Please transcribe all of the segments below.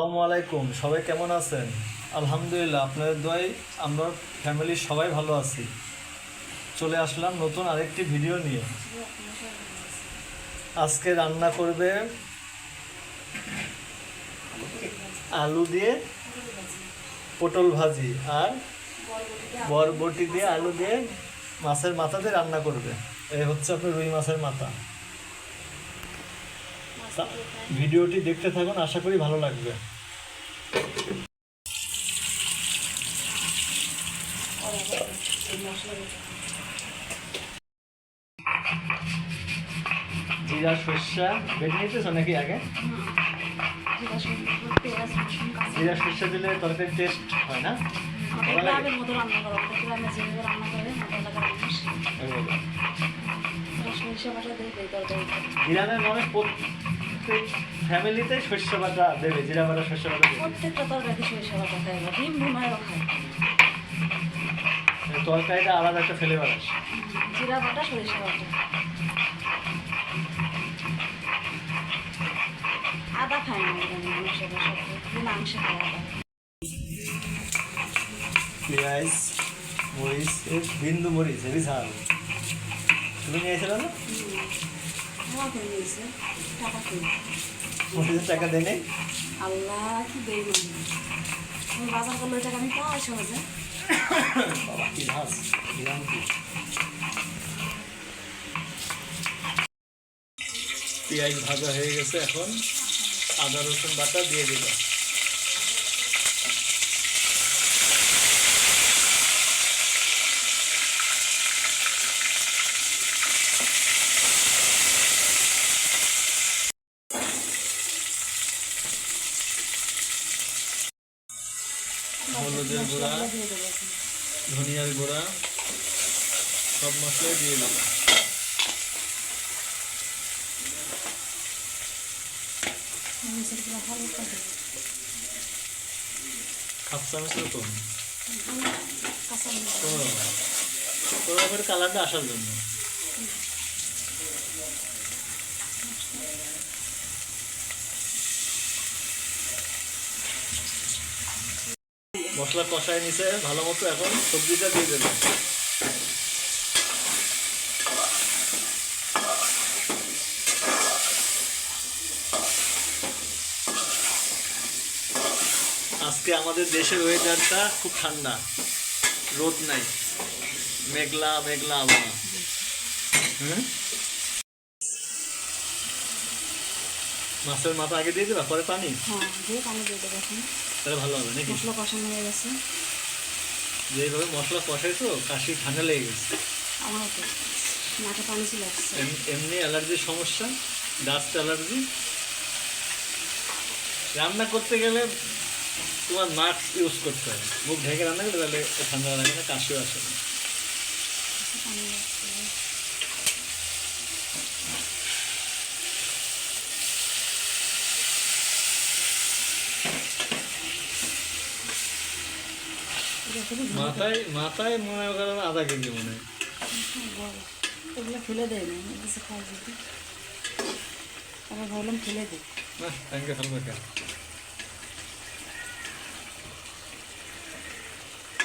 আসসালামু আলাইকুম, সবাই কেমন আছেন? আলহামদুলিল্লাহ, আপনাদের দোয়াই আমরা ফ্যামিলির সবাই ভালো আছি। চলে আসলাম নতুন আরেকটি ভিডিও নিয়ে। আজকে রান্না করবে আলু দিয়ে পটল ভাজি আর বরবটি দিয়ে আলু দিয়ে মাছের মাথা দিয়ে রান্না করবে। এই হচ্ছে আপনার রুই মাছের মাথা। ভিডিওটি দেখতে থাকুন আশা করি ভালো লাগবে। জিরা সর্ষা বেটে নিতেছ নাকি আগে? জিরা সর্ষা দিলে তরকারি টেস্ট হয় না? গ্রামের মানুষ প্রত্যেক ফ্যামিলিতে শস্য বাটা দেবে জিরা বাটা শস্য বাটা প্রত্যেকটা তরকারি বাটা খায় ডিম ভুনায়ও খায় তরকারিটা আলাদা একটা ফ্লেভার আসে। জিরা বাটা সরিষা বাটা আদা খায় না মাংস খায় পেঁয়াজ মরিচ বিন্দু মরিচ হেবি ঝাল তুমি নিয়েছিল না? আমার নিয়েছে। টাকা মরিচের টাকা দেনে আল্লাহ কি না আমি বাজার করলে টাকা আমি পাই সহজে। বাবা কি ঘাস দিলাম কি? পেঁয়াজ ভাজা হয়ে গেছে এখন। আদা রসুন বাটা দিয়ে দিল হলুদের গুঁড়া দেবো। ধনিয়ার গুঁড়া সব মশলাই দিয়ে হালকা হাফ চামচ করে কালারটা আসার জন্য। মশলা কষায় নিছে, ভালো মতো এখন সবজিটা দিয়ে দেবে। আজকে আমাদের দেশের ওয়েদারটা খুব ঠান্ডা। রোদ নাই। মেঘলা মেঘলা আবহাওয়া। হুম? মাছের মাথা আগে দিয়ে দিবা পরে পানি? হ্যাঁ দিয়ে পানি দিয়ে দেবো এখন। তাহলে ভালো হবে নাকি? মশলা কষানো হয়ে গেছে। যেভাবে মশলা কষাইছো কাশি ঠান্ডা লেগে গেছে। আমার তো নাকে পানি চলে আসছে। এমনি অ্যালার্জির সমস্যা ডাস্ট অ্যালার্জি। রান্না করতে গেলে তোমার মাস্ক ইউজ করতে হবে। মুখ ঢেকে রান্না করতে তাহলে ঠান্ডা লাগে না কাশিও আসে না পানি আসছে। এটা খুবই ভালো। মাথায় মাথায় মনে করেন আধা কেজি মনে হয়। ফেলে দেয় না আমার খাওয়া যেতে আবার ভাবলাম ফেলে দিই। না থ্যাংক ইউ হালকা খা।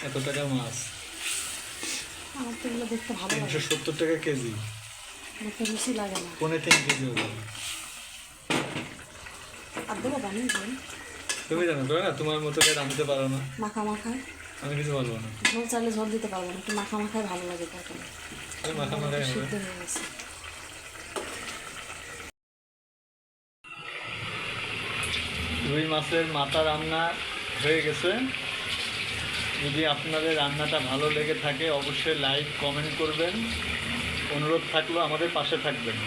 এত টাকা মাছ। আমার তো এগুলো দেখতে ভালো তিনশো সত্তর টাকা কেজি। দেখতে রুচি লাগে না। পনেরো তিন কেজি হবে আর দেবো বানিয়ে দিন তুমি জানো তো না তোমার মতো করে রাঁধতে পারো না। মাখা মাখায় আমি কিছু বলব না। ঝোল চাইলে ঝোল দিতে পারব না একটু মাখা মাখায় ভালো লাগে তরকারি মাখা মাখাই সিদ্ধ হয়ে গেছে। রুই মাছের মাথা রান্না হয়ে গেছে। যদি আপনাদের রান্নাটা ভালো লেগে থাকে অবশ্যই লাইক কমেন্ট করবেন। অনুরোধ থাকল আমাদের পাশে থাকবেন।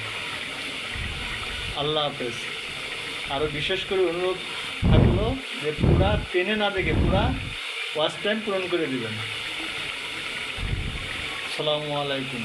আল্লাহ হাফেজ। আরও বিশেষ করে অনুরোধ থাকল যে পুরা টেনে না দেখে পুরা ওয়াচ টাইম পূরণ করে দেবেন। সালামু আলাইকুম।